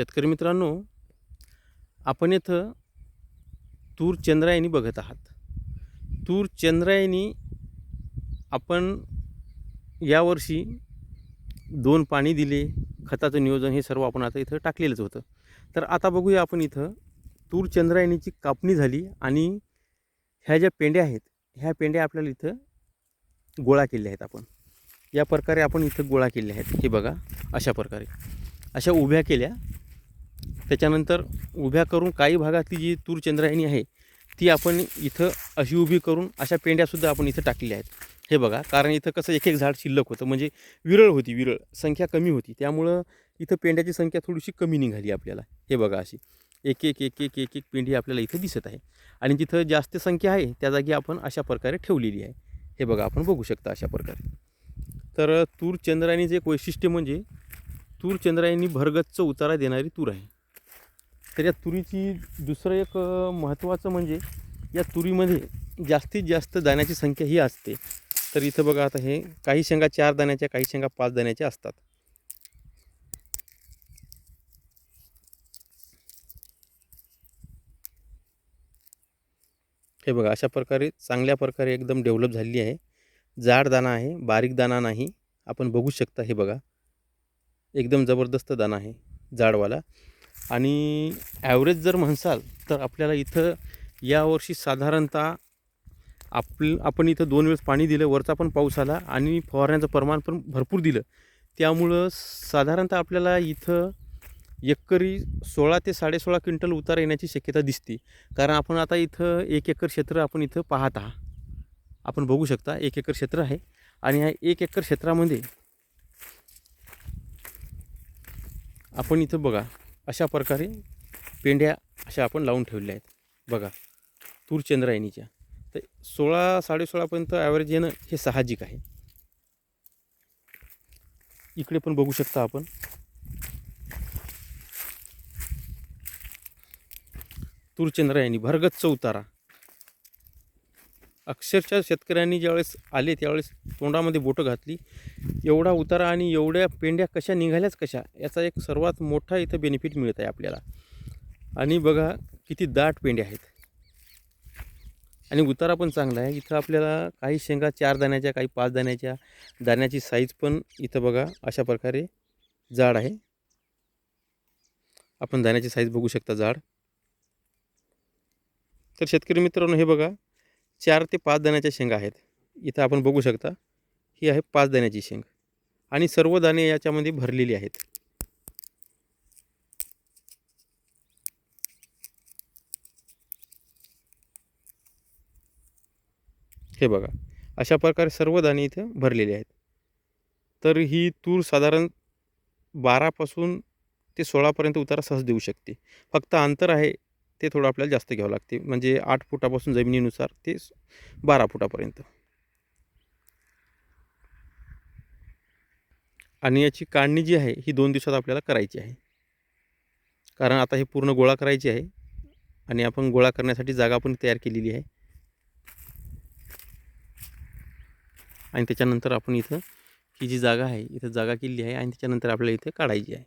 शेतकरी मित्रांनो आपण इथं तूर चंद्रायणी बघत आहात. तूर चंद्रायणी आपण यावर्षी दोन पाणी दिले खताचं नियोजन हे सर्व आपण आता इथं टाकलेलंच होतं. तर आता बघूया आपण इथं तूर चंद्रायणीची कापणी झाली आणि ह्या ज्या पेंड्या आहेत ह्या पेंड्या आपल्याला इथं गोळा केल्या आहेत आपण. या प्रकारे आपण इथं गोळा केल्या आहेत. हे बघा अशा प्रकारे. अशा उभ्या केल्या. त्याच्यानंतर उभ्या करून काही भागातली जी तूर चंद्रायणी आहे ती आपण इथं अशी उभी करून अशा पेंड्यासुद्धा आपण इथं टाकलेल्या आहेत. हे बघा कारण इथं कसं एक एक झाड शिल्लक होतं म्हणजे विरळ होती विरळ. संख्या कमी होती. त्यामुळं इथं पेंड्याची संख्या थोडीशी कमी निघाली आपल्याला. हे बघा अशी. एक एक एक एक एक एक पेंडी आपल्याला इथं दिसत आहे. आणि जिथं जास्त संख्या आहे त्या जागी आपण अशा प्रकारे ठेवलेली आहे. हे बघा आपण बघू शकता अशा प्रकारे. तर तूर चंद्राणीचं एक वैशिष्ट्य म्हणजे तूर चंद्रायणी भरगच्च उतारा देणारी तूर आहे. तर या तुरीची दुसरं एक महत्त्वाचं म्हणजे या तुरीमध्ये जास्तीत जास्त दाण्याची संख्या ही असते. तर इथं बघा आता हे काही शेंगा चार दाण्याच्या काही शेंगा पाच दाण्याच्या असतात. हे बघा अशा प्रकारे चांगल्या प्रकारे एकदम डेव्हलप झालेली आहे. जाड दाणा आहे बारीक दाणा नाही. आपण बघू शकता हे बघा. एकदम जबरदस्त दाणा आहे जाडवाला. आणि ॲव्हरेज जर म्हणसाल तर आपल्याला इथं यावर्षी साधारणतः आप आपण इथं दोन वेळेस पाणी दिलं वरचा पण पाऊस आला आणि फवारण्याचं प्रमाण पण भरपूर दिलं. त्यामुळं साधारणतः आपल्याला इथं एकरी सोळा ते साडेसोळा क्विंटल उतार येण्याची शक्यता दिसते. कारण आपण आता इथं एक एकर क्षेत्र आपण इथं पाहत आहात. आपण बघू शकता एक एकर क्षेत्र आहे. आणि ह्या एक एकर क्षेत्रामध्ये आपण इथं बघा अशा प्रकारे पेंड्या अशा आपण लावून ठेवल्या आहेत. बघा तूर चंद्रायणीच्या तर सोळा साडेसोळापर्यंत ॲव्हरेज येणं हे साहजिक आहे. इकडे पण बघू शकता आपण. तूर चंद्रायणी भरगच्च उतारा. अक्षरशः शेतकऱ्यांनी ज्यावेळेस आले त्यावेळेस तोंडामध्ये बोटं घातली. एवढा उतारा आणि एवढ्या पेंड्या कशा निघाल्याच कशा याचा एक सर्वात मोठा इथं बेनिफिट मिळत आहे आपल्याला. आणि बघा किती दाट पेंड्या आहेत. आणि उतारा पण चांगला आहे. इथं आपल्याला काही शेंगा चार दाण्याच्या काही पाच दाण्याच्या दाण्याची साईज पण इथं बघा अशा प्रकारे जाड आहे. आपण दाण्याची साईज बघू शकता जाड. तर शेतकरी मित्रांनो हे बघा चार ते पाच दाण्याच्या शेंगा आहेत. इथं आपण बघू शकता ही आहे पाच दाण्याची शेंग. आणि सर्व दाणे याच्यामध्ये भरलेली आहेत. हे बघा अशा प्रकारे सर्व दाणे इथं भरलेले आहेत. तर ही तूर साधारण बारापासून ते सोळापर्यंत उतारा सहज देऊ शकते. फक्त अंतर आहे ते थोडं आपल्याला जास्त घ्यावं लागते. म्हणजे आठ फुटापासून जमिनीनुसार ते बारा फुटापर्यंत. आणि याची काढणी जी आहे ही दोन दिवसात आपल्याला करायची आहे. कारण आता हे पूर्ण गोळा करायची आहे आणि आपण गोळा करण्यासाठी जागा पण तयार केलेली आहे. आणि त्याच्यानंतर आपण इथं ही जी जागा आहे इथं जागा केलेली आहे आणि त्याच्यानंतर आपल्याला इथं काढायची आहे.